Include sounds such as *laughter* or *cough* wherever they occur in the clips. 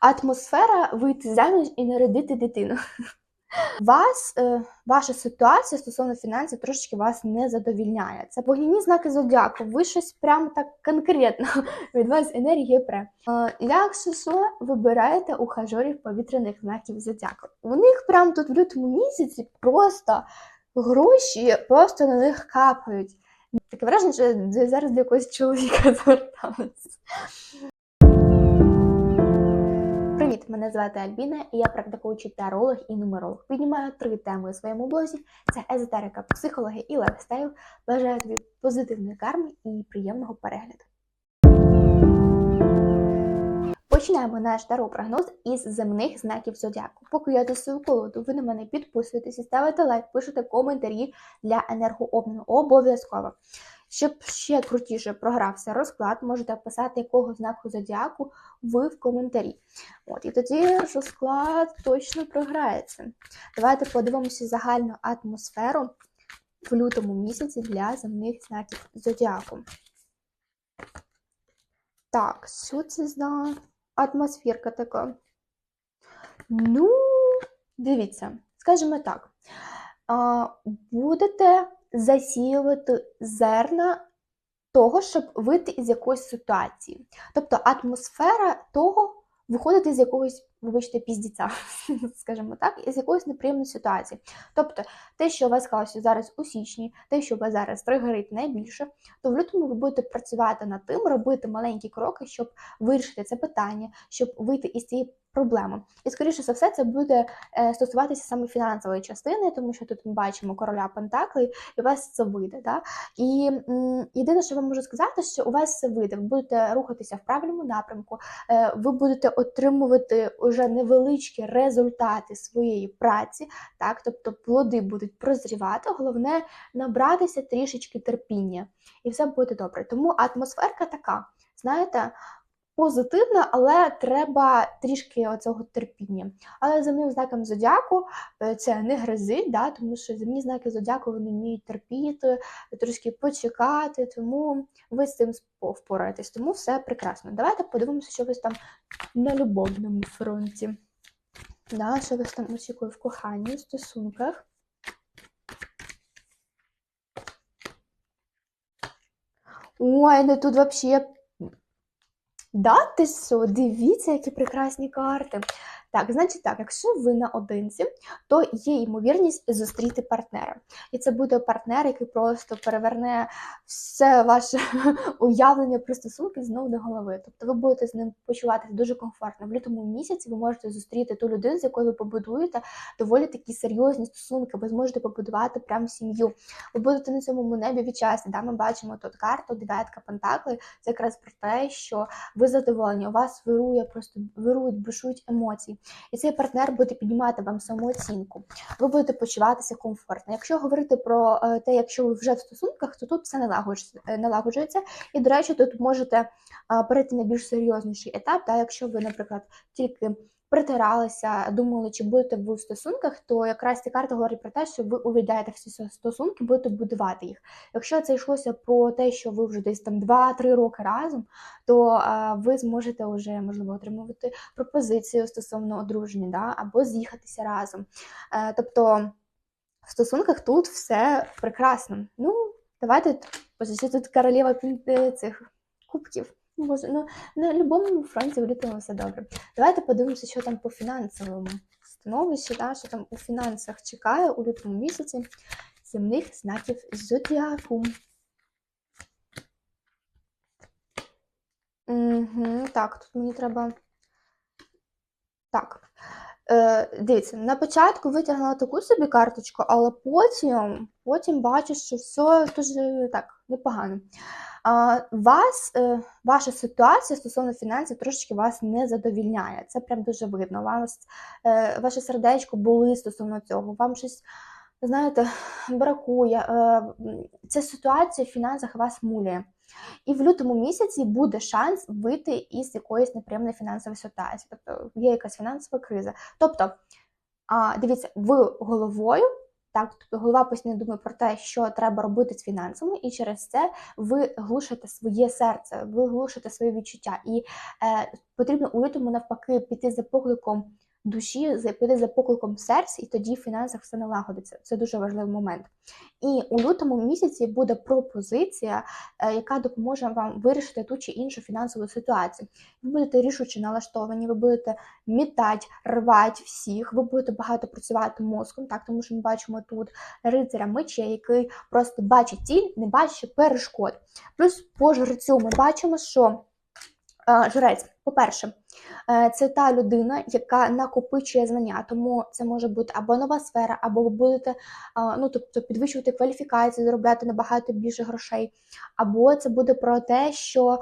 атмосфера вийти заміж і народити дитину. Вас, е, ваша ситуація стосовно фінансів трошечки вас не задовільняє. Це вогняні знаки зодіаку. Ви щось прям так конкретно *laughs* від вас енергія пре. Е, Якщо що, вибираєте ухажорів повітряних знаків зодіаку. У них прям тут в лютому місяці просто гроші просто на них капають. Таке враження, що зараз до якогось чоловіка *laughs* зверталася. Мене звати Альбіна, і я практикуючий таролог і нумеролог. Піднімаю три теми у своєму блозі: це езотерика, психологія і лайфстайл. Бажаю тобі позитивної карми і приємного перегляду. Починаємо наш таро-прогноз із земних знаків зодіаку. Поки я свою колоду, ви на мене підписуєтесь і ставите лайк, пишете коментарі для енергообміну. Обов'язково. Щоб ще крутіше програвся розклад, можете писати якого знаку зодіаку ви в коментарі. От, І тоді розклад точно програється. Давайте подивимося загальну атмосферу в лютому місяці для земних знаків зодіаку. Так, що це за атмосферка така? Ну, дивіться, скажімо так, будете засіювати зерна того, щоб вийти із якоїсь ситуації. Тобто атмосфера того виходити з якогось, вибачте, піздіця, *laughs* скажімо так, із якоїсь неприємної ситуації. Тобто, те, що у вас сталося зараз у січні, те, що у вас зараз тригерить найбільше, то в лютому ви будете працювати над тим, робити маленькі кроки, щоб вирішити це питання, щоб вийти із цієї проблеми. І, скоріше за все, це буде е, стосуватися саме фінансової частини, тому що тут ми бачимо короля Пентаклей, і у вас це вийде. Да? І єдине, що вам можу сказати, що у вас це вийде. Ви будете рухатися в правильному напрямку, е, ви будете отримувати вже невеличкі результати своєї праці, так, тобто плоди будуть прозрівати. Головне набратися трішечки терпіння, і все буде добре. Тому атмосферка така, знаєте позитивна, але треба трішки оцього терпіння. Але земним знаком зодіаку е, це не гризить, да, тому що земні знаки зодіаку вони вміють терпіти, трошки почекати, тому ви з цим впораєтесь. Тому все прекрасно. Давайте подивимося, що ви там на любовному фронті. Да, Що вас там очікує в коханні, в стосунках. Ой, ну тут взагалі Да, ти що, дивіться, які прекрасні карти. Так, значить так, якщо ви наодинці, то є ймовірність зустріти партнера. І це буде партнер, який просто переверне все ваше *laughs* уявлення про стосунки знову до голови. Тобто ви будете з ним почуватися дуже комфортно. В лютому місяці ви можете зустріти ту людину, з якою ви побудуєте доволі такі серйозні стосунки, ви зможете побудувати прям сім'ю. Ви будете на цьому небі відчасні. Да? Ми бачимо тут карту, дев'ятка пентакли. Це якраз про те, що ви задоволені, у вас вирує, просто вирують, бушують емоції і цей партнер буде піднімати вам самооцінку. Ви будете почуватися комфортно. Якщо говорити про е, те, якщо ви вже в стосунках, то тут все налагоджується. І, до речі, тут можете перейти на більш серйозніший етап, та якщо ви, наприклад, тільки притиралися, думали, чи будете ви в стосунках, то якраз ці карти говорять про те, що ви увійдете в ці стосунки, будете будувати їх. Якщо це йшлося про те, що ви вже десь там 2-3 роки разом, то а, ви зможете вже можливо отримувати пропозицію стосовно одруження, да, або з'їхатися разом. Е, тобто в стосунках тут все прекрасно. Ну, давайте тут королева е, цих кубків. Може, ну на любому фронті в все добре. Давайте подивимося, що там по фінансовому становищі, та, що там у фінансах чекає у лютому місяці земних знаків зодіаку. Угу, Так, тут мені треба. Так. Е, Дивіться, на початку витягнула таку собі карточку, але потім потім бачу, що все дуже так непогано вас, е, ваша ситуація стосовно фінансів трошечки вас не задовільняє. Це прям дуже видно. Вас, е, Ваше сердечко були стосовно цього, вам щось, знаєте, бракує. Е, ця ситуація в фінансах вас муляє. І в лютому місяці буде шанс вийти із якоїсь неприємної фінансової ситуації. Тобто є якась фінансова криза. Тобто, дивіться, ви головою Так, тобто голова постійно думає про те, що треба робити з фінансами, і через це ви глушите своє серце, ви глушите своє відчуття. І е, потрібно у лютому навпаки піти за покликом душі, піти за покликом серця, і тоді в фінансах все налагодиться. Це дуже важливий момент. І у лютому місяці буде пропозиція, е, яка допоможе вам вирішити ту чи іншу фінансову ситуацію. Ви будете рішуче налаштовані, ви будете мітати, рвати всіх, ви будете багато працювати мозком, так тому що ми бачимо тут рицаря мечей, який просто бачить ціль, не бачить перешкод. Плюс по жрецю ми бачимо, що жрець, по-перше, е, це та людина, яка накопичує знання, тому це може бути або нова сфера, або ви будете ну, тобто підвищувати кваліфікацію, заробляти набагато більше грошей, або це буде про те, що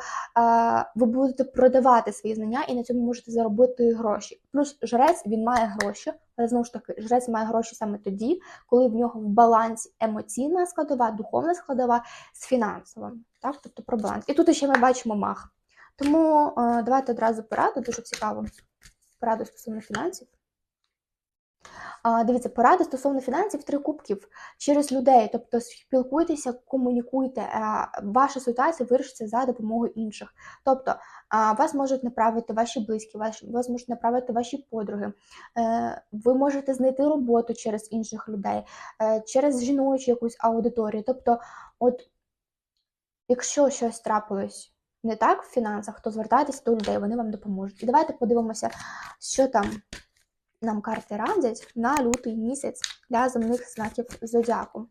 ви будете продавати свої знання і на цьому можете заробити гроші. Плюс жрець він має гроші, але знову ж таки, жрець має гроші саме тоді, коли в нього в балансі емоційна складова, духовна складова з фінансовим. Так, тобто про баланс. І тут ще ми бачимо мах. Тому е, давайте одразу пораду, дуже цікаво. Пораду стосовно фінансів. Дивіться, поради стосовно фінансів три кубків через людей. Тобто спілкуйтеся, комунікуйте. а, Ваша ситуація вирішиться за допомогою інших. Тобто вас можуть направити ваші близькі, вас, можуть направити ваші подруги. Е, Ви можете знайти роботу через інших людей, е, через жіночу якусь аудиторію. Тобто, от якщо щось трапилось не так в фінансах, то звертайтеся до людей, вони вам допоможуть. І давайте подивимося, що там нам карти радять на лютий місяць для земних знаків зодіаку.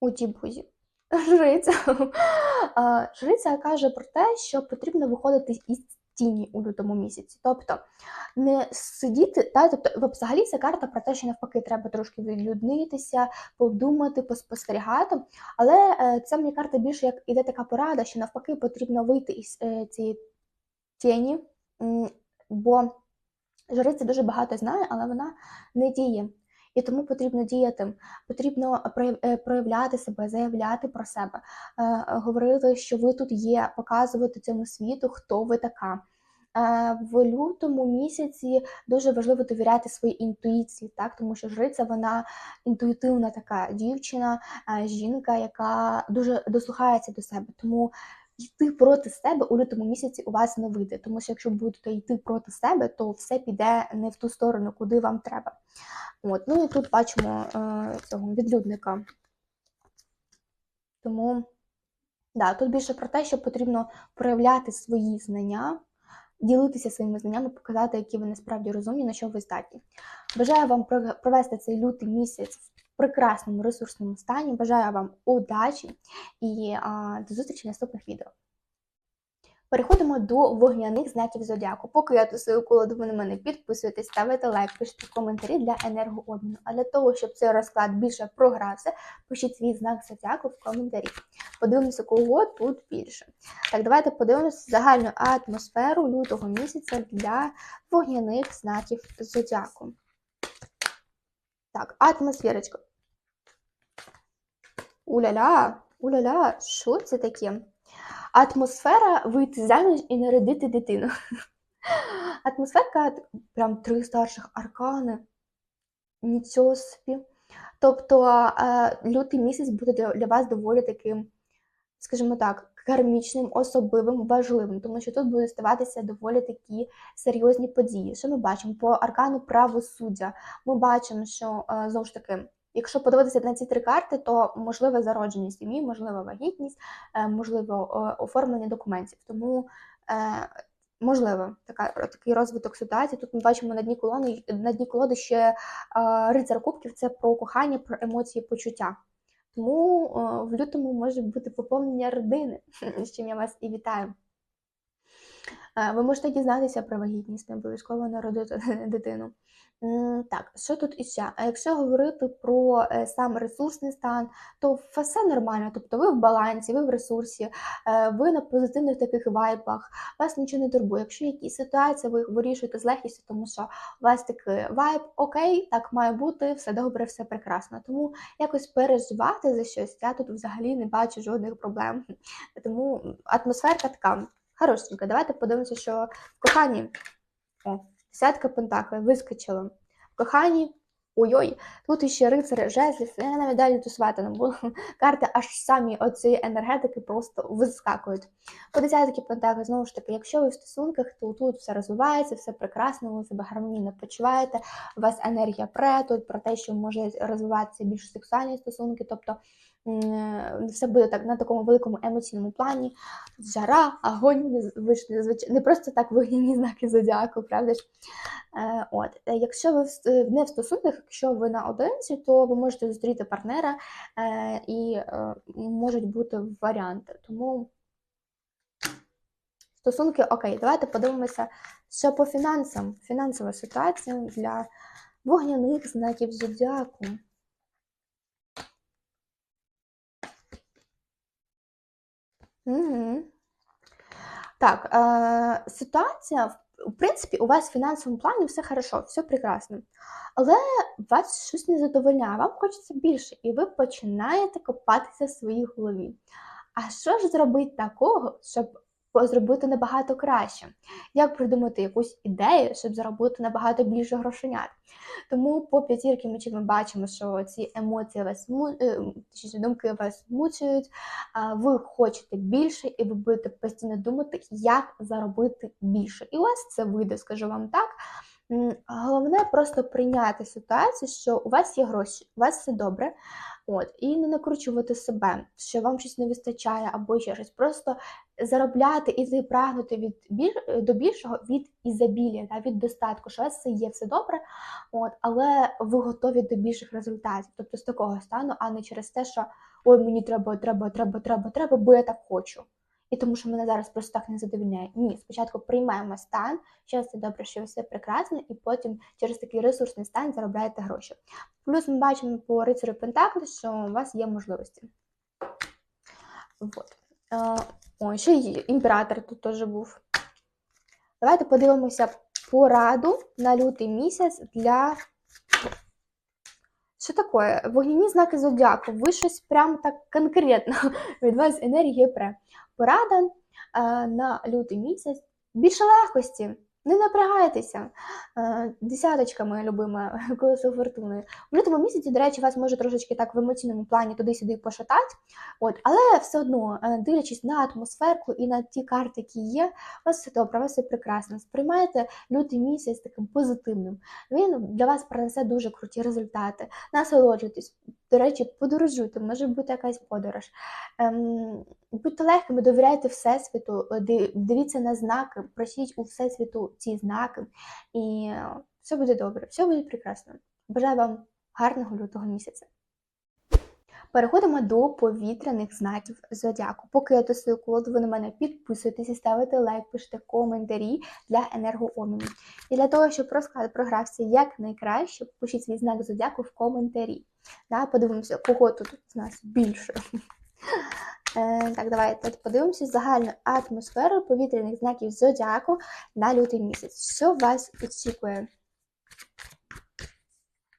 У Дібузі. Жриця. *laughs* Жриця каже про те, що потрібно виходити із тіні у лютому місяці. Тобто не сидіти, та, тобто взагалі ця карта про те, що навпаки треба трошки відлюднитися, подумати, поспостерігати. Але е, це мені карта більше як іде така порада, що навпаки потрібно вийти із е, цієї тіні, бо жриця дуже багато знає, але вона не діє. І тому потрібно діяти, потрібно е, проявляти себе, заявляти про себе, е, говорити, що ви тут є, показувати цьому світу, хто ви така. Е, В лютому місяці дуже важливо довіряти своїй інтуїції, так тому що жриця вона інтуїтивна така дівчина, жінка, яка дуже дослухається до себе. Тому йти проти себе у лютому місяці у вас не вийде, тому що якщо будете йти проти себе, то все піде не в ту сторону, куди вам треба. От, ну і тут бачимо е, цього відлюдника. Тому, да, тут більше про те, що потрібно проявляти свої знання, ділитися своїми знаннями, показати, які ви насправді розумні, на що ви здатні. Бажаю вам провести цей лютий місяць прекрасному ресурсному стані. Бажаю вам удачі і а, до зустрічі в наступних відео. Переходимо до вогняних знаків зодіаку. Поки я тусую колоду, ви на мене підписуйтесь, ставите лайк, пишіть коментарі для енергообміну. А для того, щоб цей розклад більше програвся, пишіть свій знак зодіаку в коментарі. Подивимося, кого тут більше. Так, давайте подивимося загальну атмосферу лютого місяця для вогняних знаків зодіаку. Так, атмосферочка. Уля-ля, уля-ля, що це таке? Атмосфера вийти заміж і народити дитину. *laughs* Атмосферка прям три старших аркани. Нічого собі. Тобто е, лютий місяць буде для, для вас доволі таким, скажімо так, кармічним, особливим, важливим, тому що тут будуть ставатися доволі такі серйозні події. Що ми бачимо? По аркану правосуддя ми бачимо, що е, знову ж таки. Якщо подивитися на ці три карти, то можливе зародження сім'ї, можлива вагітність, е, можливо оформлення документів. Тому е, можливо така, такий розвиток ситуації. Тут ми бачимо на дні колони, на дні колоди ще рицар кубків це про кохання, про емоції, почуття. Тому е, в лютому може бути поповнення родини, *laughs* з чим я вас і вітаю. Ви можете дізнатися про вагітність, не обов'язково народити *laughs* дитину. Так, що тут іще? А якщо говорити про е, сам ресурсний стан, то все нормально. Тобто ви в балансі, ви в ресурсі, е, ви на позитивних таких вайбах, вас нічого не турбує. Якщо якісь ситуації, ви їх вирішуєте з легкістю, тому що у вас такий вайб, окей, так має бути, все добре, все прекрасно. Тому якось переживати за щось, я тут взагалі не бачу жодних проблем. Тому атмосферка така хорошенька. Давайте подивимося, що в коханні. О, десятка пентаклей вискочила. В коханні Ой-ой, тут іще рицар жезлів, я навіть далі тусувати не буду. *laughs* Карти аж самі оцієї енергетики просто вискакують. По десятки пентаклів, знову ж таки, якщо ви в стосунках, то тут все розвивається, все прекрасно, ви себе гармонійно почуваєте, у вас енергія пре, тут про те, що може розвиватися більш сексуальні стосунки, тобто все буде так на такому великому емоційному плані. Жара, огонь, ви ж не просто так вогняні знаки зодіаку, правда ж? Е, От, Е, якщо ви не в стосунках, якщо ви наодинці, то ви можете зустріти партнера е, і е, можуть бути варіанти. Тому стосунки окей, давайте подивимося, що по фінансам. Фінансова ситуація для вогняних знаків зодіаку. Угу. Так, е, ситуація, в- принципі, у вас в фінансовому плані все хорошо, все прекрасно. Але вас щось не задовольняє, вам хочеться більше, і ви починаєте копатися в своїй голові. А що ж зробити такого, щоб зробити набагато краще? Як придумати якусь ідею, щоб заробити набагато більше грошенят? Тому по п'ятірки мечів ми бачимо, що ці емоції вас е, точніше, думки вас мучують, ви хочете більше, і ви будете постійно думати, як заробити більше. І у вас це вийде, скажу вам так. Головне просто прийняти ситуацію, що у вас є гроші, у вас все добре. От, і не накручувати себе, що вам щось не вистачає або ще щось. Просто заробляти і прагнути від біль, до більшого від ізобілія, да, від достатку, що у вас все є, все добре, от, але ви готові до більших результатів, тобто з такого стану, а не через те, що ой, мені треба, треба, треба, треба, треба, бо я так хочу. І тому що мене зараз просто так не задовільняє. Ні, спочатку приймаємо стан, що все добре, що все прекрасно, і потім через такий ресурсний стан заробляєте гроші. Плюс ми бачимо по рицарю Пентаклі, що у вас є можливості. Вот. О, ще й імператор тут теж був. Давайте подивимося пораду на лютий місяць для. Що таке? Вогняні знаки зодіаку. Ви щось прям так конкретно *laughs* від вас енергія пре. Порада е, на лютий місяць. Більше легкості. Не напрягайтеся. Е, Десяточка моя любима, *laughs* колесо фортуни. В лютому місяці, до речі, вас може трошечки так в емоційному плані туди-сюди пошатати. От, але все одно, е, дивлячись на атмосферку і на ті карти, які є, у вас все добре, у вас все прекрасно. Сприймайте лютий місяць таким позитивним. Він для вас принесе дуже круті результати. Насолоджуйтесь. До речі, подорожуйте, може бути якась подорож. Ем, будьте легкими, довіряйте Всесвіту, е, дивіться на знаки, просіть у Всесвіту ці знаки, і все буде добре, все буде прекрасно. Бажаю вам гарного лютого місяця. Переходимо до повітряних знаків зодіаку. Поки я тестую колоду, ви на мене підписуєтесь і ставите лайк, пишете коментарі для енергооміну. І для того, щоб розклад програвся якнайкраще, пишіть свій знак зодіаку в коментарі. Да, подивимося, кого тут з нас більше. Е, так, давайте подивимося загальну атмосферу повітряних знаків зодіаку на лютий місяць. Що вас очікує?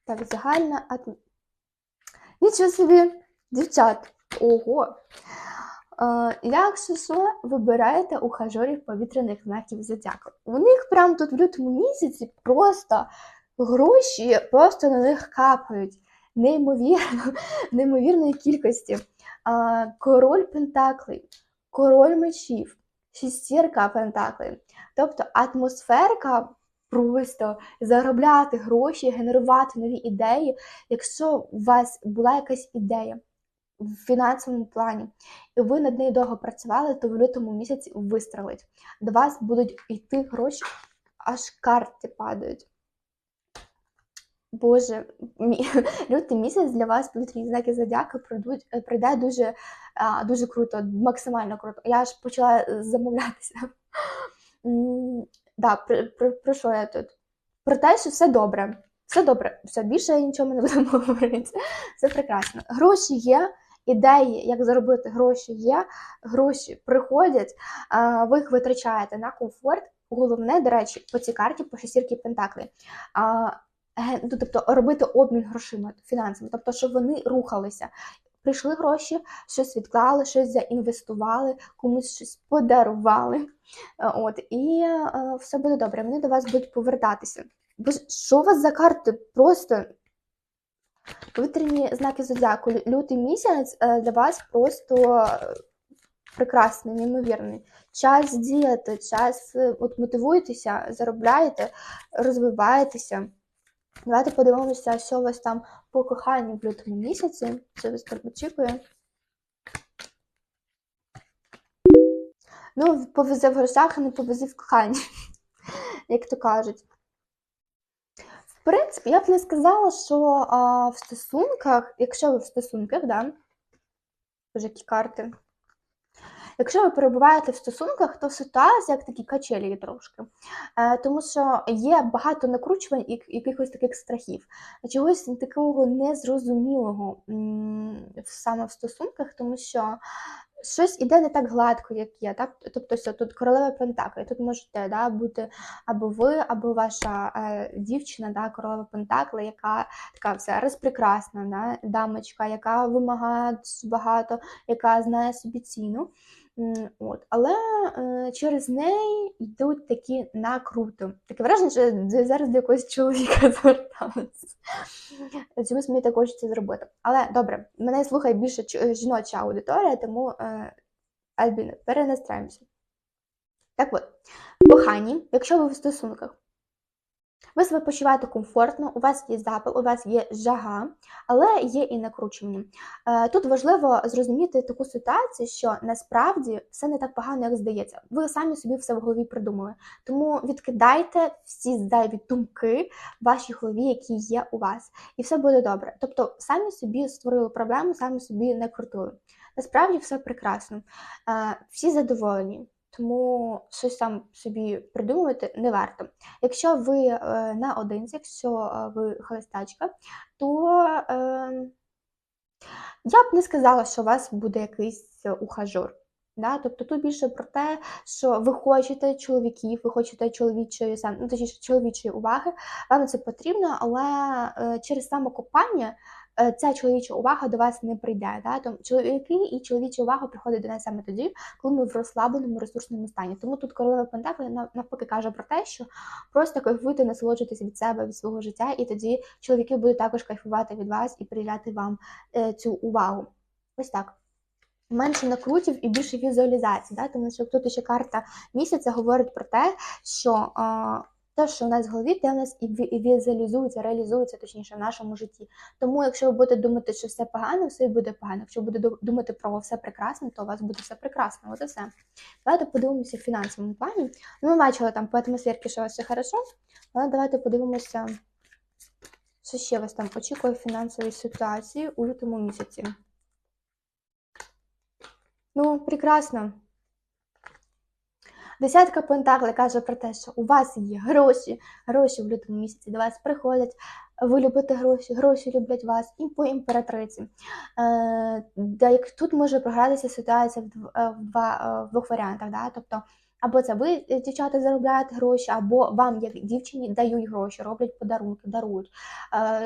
Так, загальна атмосфера. Нічого собі, дівчат. Ого. Е, якщо що, вибираєте ухажорів повітряних знаків зодіаку. У них прям тут в лютому місяці просто гроші просто на них капають. Неймовірно, *laughs* неймовірної кількості. Король Пентаклей, король мечів, шістірка Пентаклей. Тобто атмосферка просто заробляти гроші, генерувати нові ідеї. Якщо у вас була якась ідея в фінансовому плані, і ви над нею довго працювали, то в лютому місяці вистрелить. До вас будуть йти гроші, аж карти падають. Боже, мі- *laughs* лютий місяць для вас повітряні знаки зодіака пройдуть, е, пройде дуже, дуже круто, максимально круто. Я аж почала е, замовлятися. *laughs* Да, про, про, про що я тут? Про те, що все добре. Все добре, все більше я нічого не буду *laughs* говорити. Все прекрасно. Гроші є, ідеї, як заробити гроші є, гроші приходять, ви їх витрачаєте на комфорт. Головне, до речі, по цій карті по шестірки Пентаклі. Ге- ну, тобто робити обмін грошима фінансами, тобто, щоб вони рухалися. Прийшли гроші, щось відклали, щось заінвестували, комусь щось подарували. Е, От, і е, все буде добре. Вони до вас будуть повертатися. Бо що у вас за карти? Просто Повітряні знаки зодіаку. Лютий місяць е, для вас просто е, прекрасний, неймовірний. Час діяти, час е, от мотивуєтеся, заробляєте, розвиваєтеся. Давайте подивимося, що у вас там по коханню в лютому місяці. Що вас там очікує. Ну, повезе в грошах, а не повезе в коханні, *laughs* як то кажуть. В принципі, я б не сказала, що а, в стосунках, якщо ви в стосунках, да, вже які карти. Якщо ви перебуваєте в стосунках, то ситуація як такі качелі трошки. Е, тому що є багато накручувань і якихось таких страхів, чогось такого незрозумілого саме в стосунках, тому що щось іде не так гладко, як є. Так? Тобто, все, тут королева Пентаклі, тут можете да, бути або ви, або ваша е, дівчина, да, королева Пентакли, яка така вся розпрекрасна, да, дамочка, яка вимагає багато, яка знає собі ціну. От. Але е, через неї йдуть такі накрути. Таке враження, що зараз до якогось чоловіка *laughs* зверталася. Чомусь мені також це зробити. Але добре, мене слухає більше жіноча аудиторія, тому е, Альбіна, перенастраємося. Так от, кохані, якщо ви в стосунках, ви себе почуваєте комфортно, у вас є запал, у вас є жага, але є і накручування. Е, Тут важливо зрозуміти таку ситуацію, що насправді все не так погано, як здається. Ви самі собі все в голові придумали. Тому відкидайте всі зайві думки в вашій голові, які є у вас, і все буде добре. Тобто, самі собі створили проблему, самі собі накрутили. Насправді все прекрасно, Е, всі задоволені. Тому щось там собі придумувати не варто. Якщо ви е, наодинці, якщо е, ви холостачка, то е, я б не сказала, що у вас буде якийсь ухажор. Да? Тобто тут більше про те, що ви хочете чоловіків, ви хочете чоловічої сам, ну, точніше, чоловічої уваги, вам це потрібно, але е, через самокопання ця чоловіча увага до вас не прийде. Да? Тому чоловіки і чоловіча увага приходить до нас саме тоді, коли ми в розслабленому ресурсному стані. Тому тут королева Пентаклі навпаки каже про те, що просто кайфуйте, насолоджуйтесь від себе, від свого життя, і тоді чоловіки будуть також кайфувати від вас і приділяти вам е, цю увагу. Ось так. Менше накрутів і більше візуалізацій, да? тому що тут ще карта місяця говорить про те, що а, те, що в нас в голові, те в нас і візуалізується, реалізується точніше в нашому житті. Тому, якщо ви будете думати, що все погано, все буде погано. Якщо ви будете думати про все прекрасне, то у вас буде все прекрасно. От і все. Давайте подивимося в фінансовому плані. Ну, ми бачили там по атмосферці, що у вас все хорошо, але давайте подивимося, що ще вас там очікує в фінансовій ситуації у лютому місяці. Ну, прекрасно. Десятка пентаклей каже про те, що у вас є гроші, гроші в лютому місяці до вас приходять, ви любите гроші, гроші люблять вас і по імператриці. Е, як тут може програтися ситуація в, е, два, е, в двох варіантах. Да? Тобто, або це ви, дівчата, заробляєте гроші, або вам, як дівчині, дають гроші, роблять подарунки, дарують.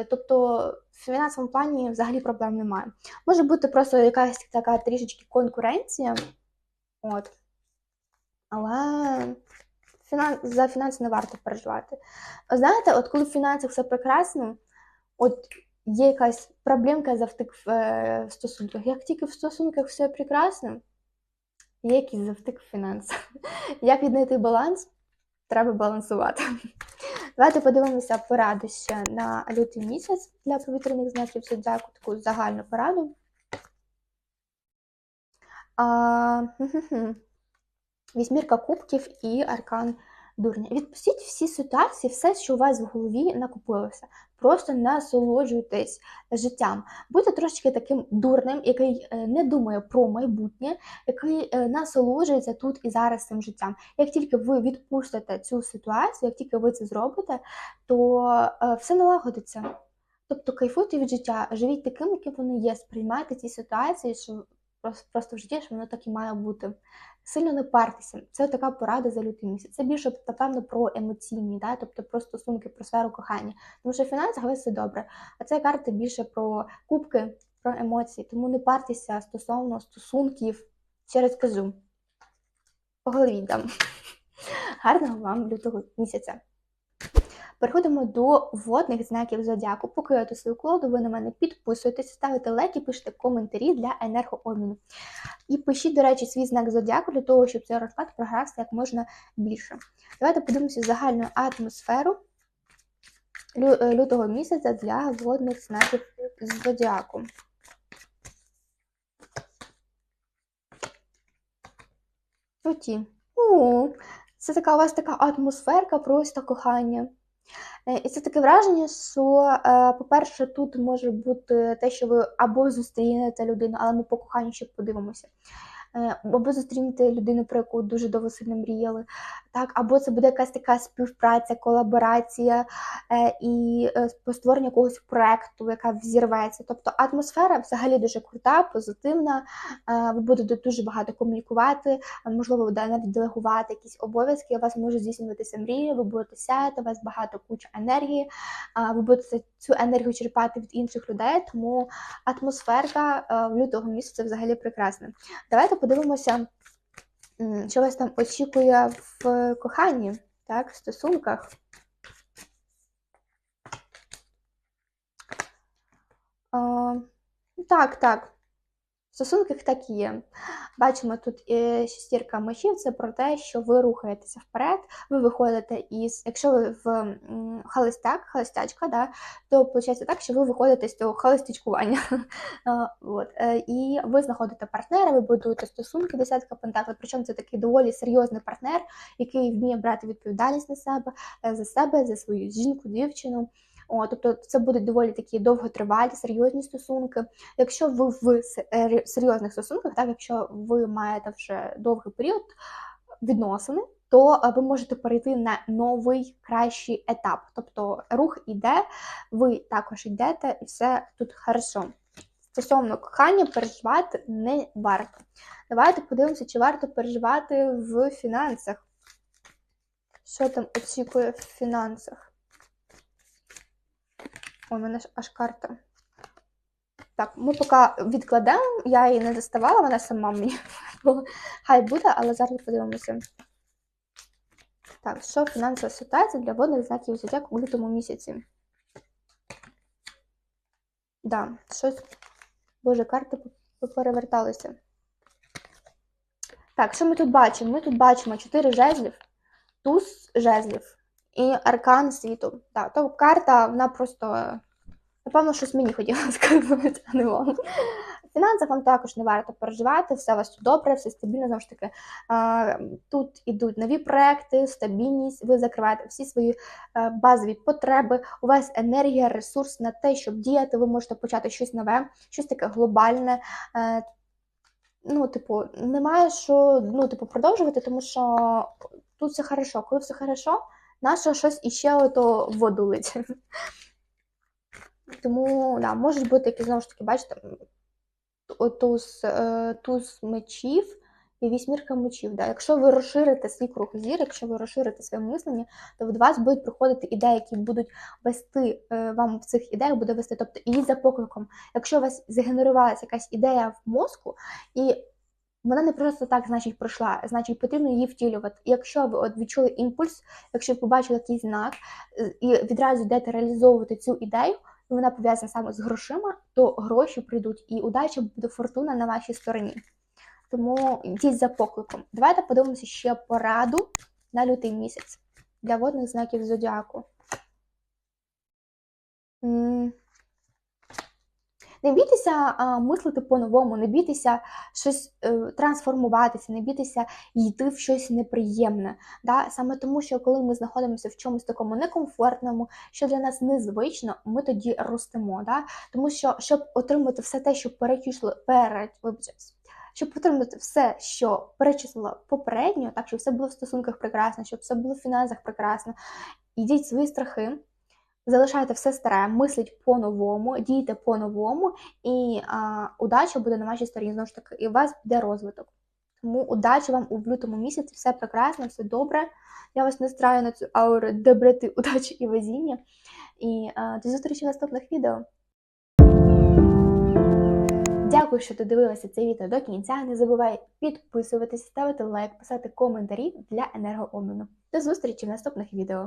Тобто, в фінансовому плані взагалі проблем немає. Може бути просто якась така трішечки конкуренція. От. Але фінан... за фінанси не варто переживати. Знаєте, от коли в фінансах все прекрасно, от є якась проблемка завтик в е, в стосунках. Як тільки в стосунках все прекрасно, є якийсь завтик в фінансах. *laughs* Як віднайти баланс? Треба балансувати. *laughs* Давайте подивимося пораду ще на лютий місяць для повітряних знаків зодіаку, таку загальну пораду. А. *laughs* Вісьмірка кубків і аркан дурня. Відпустіть всі ситуації, все, що у вас в голові накопилося. Просто насолоджуйтесь життям. Будьте трошечки таким дурним, який е, не думає про майбутнє, який е, насолоджується тут і зараз цим життям. Як тільки ви відпустите цю ситуацію, як тільки ви це зробите, то е, все налагодиться. Тобто кайфуйте від життя, живіть таким, яким воно є, сприймайте ці ситуації, що просто, в житті, що воно так і має бути. Сильно не партися. Це така порада за лютий місяць. Це більше, напевно, про емоційні, да? тобто про стосунки, про сферу кохання. Тому що фінансово все добре. А ця карта більше про кубки, про емоції. Тому не партеся стосовно стосунків. Ще раз кажу. По голові дам. Гарного вам лютого місяця. Переходимо до водних знаків зодіаку. Поки я тут свою колоду, ви на мене підписуєтесь, ставите лайки, пишете коментарі для енергообміну. І пишіть, до речі, свій знак зодіаку для того, щоб цей розклад програвся як можна більше. Давайте подивимося загальну атмосферу е, лютого місяця для водних знаків зодіаку. Оті. Це така у вас така атмосферка просто кохання. Е, І це таке враження, що, е, по-перше, тут може бути те, що ви або зустрінете людину, але ми по коханню ще подивимося. Е, Або зустрінете людину, про яку дуже довго сильно мріяли. Так, або це буде якась така співпраця, колаборація е, і е, по створенню якогось проекту, яка взірветься. Тобто атмосфера взагалі дуже крута, позитивна. Ви будете дуже багато комунікувати, можливо, ви навіть делегувати якісь обов'язки, у вас може здійснюватися мрії, ви будете сяяти, у вас багато куча енергії, ви будете цю енергію черпати від інших людей, тому атмосферка е, лютого місяця взагалі прекрасна. Давайте подивимося, що вас там очікує в коханні, так, в стосунках. Так, так. Стосунках так і є. Бачимо тут е, шестірка мечів, це про те, що ви рухаєтеся вперед, ви виходите із, якщо ви в холостяк, холостячка, да, то виходить так, що ви виходите з цього холостячкування. *laughs* От. е, І ви знаходите партнера, ви будуєте стосунки, десятка пентаклів, причому це такий доволі серйозний партнер, який вміє брати відповідальність на себе, е, за себе, за свою жінку, дівчину. О, тобто це будуть доволі такі довготривалі, серйозні стосунки. Якщо ви в е, серйозних стосунках, так якщо ви маєте вже довгий період відносини, то е, ви можете перейти на новий кращий етап. Тобто рух іде, ви також йдете, і все тут хорошо. Стосовно кохання, переживати не варто. Давайте подивимося, чи варто переживати в фінансах. Що там очікує в фінансах? У мене аж карта. Так, ми поки відкладемо, я її не доставала, вона сама мені. *laughs* Хай буде, але зараз подивимося. Так, що фінансова ситуація для водних знаків зодіаку у лютому місяці? Да, щось. Боже, карти переверталися. Так, що ми тут бачимо? Ми тут бачимо 4 жезлів, туз жезлів і аркан світу. Так, то карта, вона просто, напевно, щось мені хотіла *laughs* сказати, а не вам. Фінансах вам також не варто переживати, все у вас добре, все стабільно, знову ж таки. Тут ідуть нові проекти, стабільність, ви закриваєте всі свої е, базові потреби, у вас енергія, ресурс на те, щоб діяти, ви можете почати щось нове, щось таке глобальне. Е, Ну, типу, немає що ну, типу, продовжувати, тому що тут все хорошо. Коли все хорошо, наше щось іще ото воду лить. *laughs* Тому да, можуть бути якісь, знову ж таки, бачите, туз, е, туз мечів і вісьмірка мечів. Да. Якщо ви розширите свій круг зір, якщо ви розширите своє мислення, то від вас будуть приходити ідеї, які будуть вести е, вам в цих ідеях буде вести, тобто ідіть за покликом. Якщо у вас згенерувалася якась ідея в мозку, і вона не просто так, значить, пройшла, значить, потрібно її втілювати. Якщо ви от відчули імпульс, якщо ви побачили якийсь знак е, і відразу йдете реалізовувати цю ідею, і вона пов'язана саме з грошима, то гроші прийдуть, і удача буде фортуна на вашій стороні. Тому йдіть за покликом. Давайте подивимося ще пораду на лютий місяць для водних знаків зодіаку. Не бійтеся а, мислити по-новому, не бійтеся щось е, трансформуватися, не бійтеся йти в щось неприємне. Да? Саме тому, що коли ми знаходимося в чомусь такому некомфортному, що для нас незвично, ми тоді ростемо. Да? Тому що, щоб отримати все те, що перечислили перед, щоб отримати все, що перечислила попередньо, так щоб все було в стосунках прекрасно, щоб все було в фінансах прекрасно. Ідіть свої страхи, залишайте все старе, мисліть по-новому, дійте по-новому, і а, удача буде на вашій стороні знову ж таки, і у вас буде розвиток. Тому удачі вам у лютому місяці, все прекрасно, все добре. Я вас настраю на цю ауру доброти, *laughs* удачі і везіння. І а, до зустрічі в наступних відео. Дякую, що ти дивилася це відео до кінця. Не забувай підписуватися, ставити лайк, писати коментарі для енергообміну. До зустрічі в наступних відео.